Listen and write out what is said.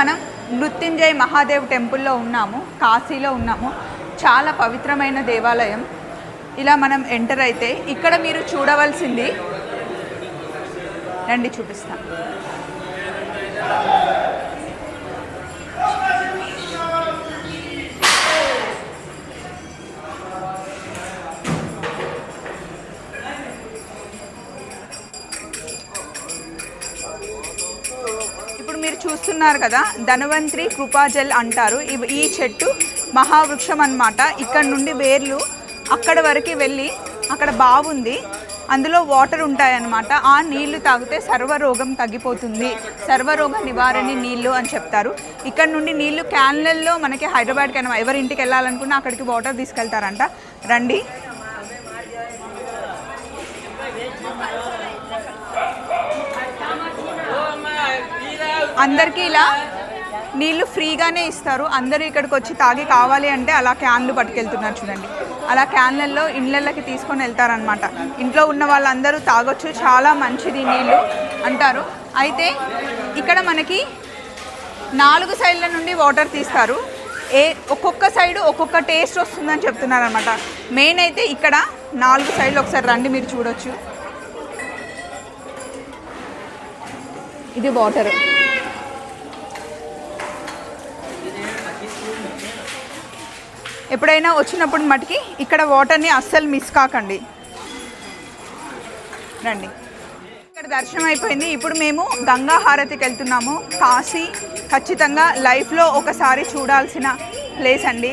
మనం మృత్యుంజయ్ మహాదేవ్ టెంపుల్లో ఉన్నాము కాశీలో ఉన్నాము. చాలా పవిత్రమైన దేవాలయం. ఇలా మనం ఎంటర్ అయితే ఇక్కడ మీరు చూడవలసింది రండి చూపిస్తాను. మీరు చూస్తున్నారు కదా ధనవంత్రి కృపాజల్ అంటారు. ఈ చెట్టు మహావృక్షం అన్నమాట ఇక్కడ నుండి వేర్లు అక్కడ వరకు వెళ్ళి అక్కడ బావుంది అందులో వాటర్ ఉంటాయన్నమాట. ఆ నీళ్ళు తాగితే సర్వరోగం తగ్గిపోతుంది. సర్వరోగ నివారణి నీళ్ళు అని చెప్తారు. ఇక్కడ నుండి నీళ్ళు క్యాన్లల్లో మనకి హైదరాబాద్కి అయినా ఎవరి ఇంటికి వెళ్ళాలనుకున్నా అక్కడికి వాటర్ తీసుకెళ్తారంట. రండి. అందరికీ ఇలా నీళ్ళు ఫ్రీగానే ఇస్తారు. అందరూ ఇక్కడికి వచ్చి తాగి కావాలి అంటే అలా క్యాన్లు పట్టుకెళ్తున్నారు చూడండి. అలా క్యాన్లలో ఇండ్లకి తీసుకొని వెళ్తారనమాట ఇంట్లో ఉన్న వాళ్ళందరూ తాగొచ్చు. చాలా మంచిది నీళ్ళు అంటారు. అయితే ఇక్కడ మనకి నాలుగు సైడ్ల నుండి వాటర్ తీస్తారు. ఏ ఒక్కొక్క సైడ్ ఒక్కొక్క టేస్ట్ వస్తుందని చెప్తున్నారు అనమాట మెయిన్ అయితే ఇక్కడ నాలుగు సైడ్లు ఒకసారి రండి మీరు చూడొచ్చు. ఇది వాటర్. ఎప్పుడైనా వచ్చినప్పుడు మటుకి ఇక్కడ వాటర్ని అస్సలు మిస్ కాకండి. రండి. ఇక్కడ దర్శనం అయిపోయింది. ఇప్పుడు మేము గంగా హారతికి వెళ్తున్నాము. కాశీ ఖచ్చితంగా లైఫ్లో ఒకసారి చూడాల్సిన ప్లేస్ అండి.